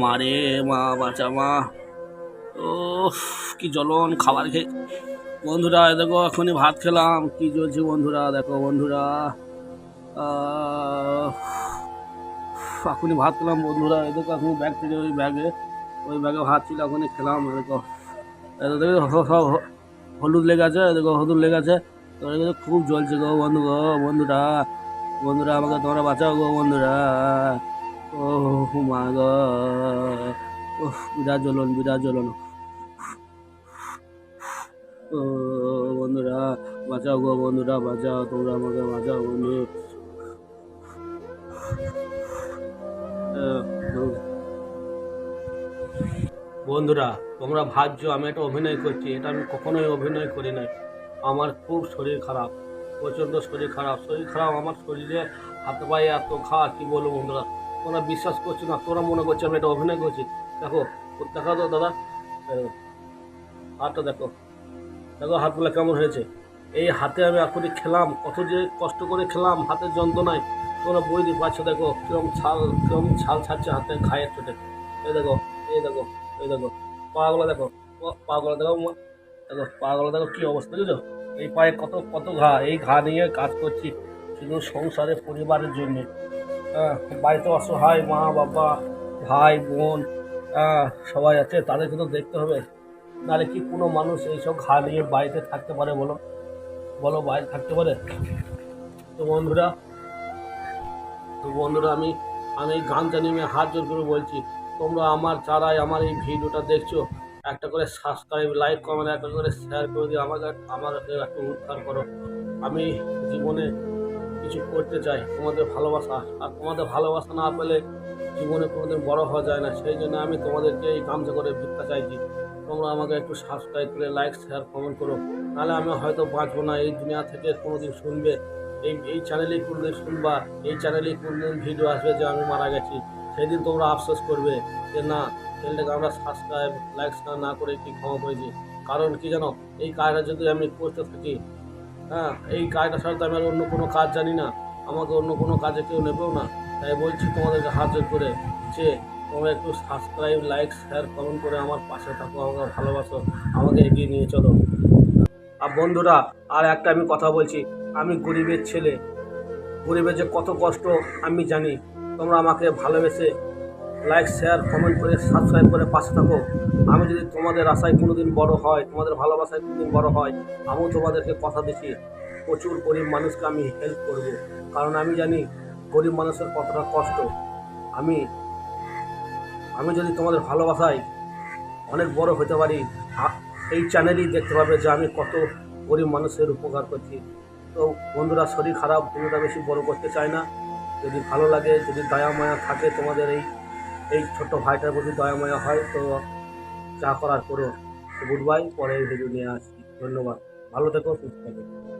মারে, মা, বাঁচা, মা। ও কি জ্বলন খাবার খেয়ে। বন্ধুরা দেখো, এখনই ভাত খেলাম। কি চলছে বন্ধুরা, দেখো বন্ধুরা। এখনই ভাত খেলাম বন্ধুরা দেখো এখন ব্যাগ থেকে ওই ব্যাগে ওই ব্যাগে ভাত ছিল, এখনই খেলাম দেখো। এই দেখো সব হলুদ লেগে আছে দেখো, হলুদ লেগে আছে। তো খুব জ্বলছে গো বন্ধু গো, বন্ধুরা। বন্ধুরা, আমাকে তোমরা বাঁচাও গো বন্ধুরা। ও মা গো বিরাট জ্বলন, বিরাট ও বন্ধুরা, বাঁচাও গো বন্ধুরা, বাঁচাও, তোমরা আমাকে বাঁচাও বন্ধু। বন্ধুরা, তোমরা ভাবছ আমি একটা অভিনয় করছি, এটা আমি কখনোই অভিনয় করি নাই। আমার খুব শরীর খারাপ, প্রচণ্ড শরীর খারাপ শরীর খারাপ, আমার শরীরে হাতে পায়ে এত ঘা, কী বলব বন্ধুরা? তোমরা বিশ্বাস করছ না, তোরা মনে করছ আমি এটা অভিনয় করছি। দেখো, দেখা তো দাদা। হাতটা দেখো। দেখো হাতগুলো কেমন হয়েছে। এই হাতে আমি এখনই খেলাম, কত যে কষ্ট করে খেলাম হাতের যন্ত্রণায়। তোমরা বই দিয়ে পাচ্ছ, দেখো, কিরম ছাল কিরম ছাল ছাড়ছে হাতে, ঘায়ের চোটে এই দেখো এই দেখো এই দেখো। পাগুলো দেখো পাগুলো দেখো। দেখো, পাগুলো দেখো কী অবস্থা, বুঝছ? এই পায়ে কত কত ঘা, এই ঘা নিয়ে কাজ করছি। শুধু সংসারে, পরিবারের জন্য। বাড়িতে অসহায় মা, বাবা, ভাই, বোন সবাই আছে, তাদেরকে তো দেখতে হবে। নাহলে কি কোনো মানুষ এইসব ঘা নিয়ে বাড়িতে থাকতে পারে বলো? বলো বাইরে থাকতে পারে? তো বন্ধুরা তো বন্ধুরা, আমি আমি এই গানটা নিয়ে আমি হাত জোর করে বলছি, তোমরা আমার যারাই আমার এই ভিডিওটা দেখছ, একটা করে সাবস্ক্রাইব লাইক কমেন্ট একটা করে শেয়ার করে দিয়ে আমাকে আমার একটু উদ্ধার করো। আমি জীবনে কিছু করতে চাই, তোমাদের ভালোবাসা। আর তোমাদের ভালোবাসা না পেলে জীবনে কোনোদিন বড় হওয়া যায় না। সেই জন্য আমি তোমাদেরকে এই গামছা করে ভিক্ষা চাইছি। তোমরা আমাকে একটু সাবস্ক্রাইব করে লাইক শেয়ার কমেন্ট করো। তাহলে আমি হয়তো বাঁচবো না। এই দুনিয়া থেকে কোনোদিন শুনবে। এই এই চ্যানেলেই কোনোদিন শুনবা। এই চ্যানেলেই কোনোদিন ভিডিও আসবে যে আমি মারা গেছি। সেদিন তোমরা আফসোস করবে যে না চ্যানেলটাকে আমরা সাবস্ক্রাইব লাইক শেয়ার না করে কি ক্ষমা করেছি। কারণ কি জানো? এই কাজটা যদি আমি করতে থাকি হ্যাঁ এই কাজটা ছাড়া তো আমি আর অন্য কোনো কাজ জানি না। আমাকে অন্য কোনো কাজে কেউ নেবেও না। তাই বলছি তোমাদেরকে হাত করে যে, তোমরা একটু সাবস্ক্রাইব লাইক শেয়ার কমেন্ট করে আমার পাশে থাকো, আমাকে ভালোবাসো, আমাকে এগিয়ে নিয়ে চলো। আর বন্ধুরা, আর একটা আমি কথা বলছি, আমি গরিবের ছেলে। গরিবের যে কত কষ্ট আমি জানি, তোমরা আমাকে ভালোবেসে লাইক শেয়ার কমেন্ট করে সাবস্ক্রাইব করে পাশে থাকো। আমি যদি তোমাদের আশায় কোনোদিন বড় হয়, তোমাদের ভালোবাসায় কোনোদিন বড় হয়, আমিও তোমাদেরকে কথা দিচ্ছি। প্রচুর গরিব মানুষকে আমি হেল্প করব। কারণ আমি জানি গরিব মানুষের কতটা কষ্ট। আমি আমি যদি তোমাদের ভালোবাসায় অনেক বড় হতে পারি এই চ্যানেলেই দেখতে পাবে যে আমি কত গরিব মানুষের উপকার করছি। তো বন্ধুরা, শরীর খারাপ ভিডিওটা বেশি বড় করতে চায় না। যদি ভালো লাগে, যদি দয়া, মায়া থাকে তোমাদের এই এই ছোট্ট ভাইটার প্রতি দয়াময় মায়া হয়, তো যা করার করো। গুড বাই পরে ভিডিও নিয়ে আসছি। ধন্যবাদ। ভালো থেকো, সুস্থ থেকো।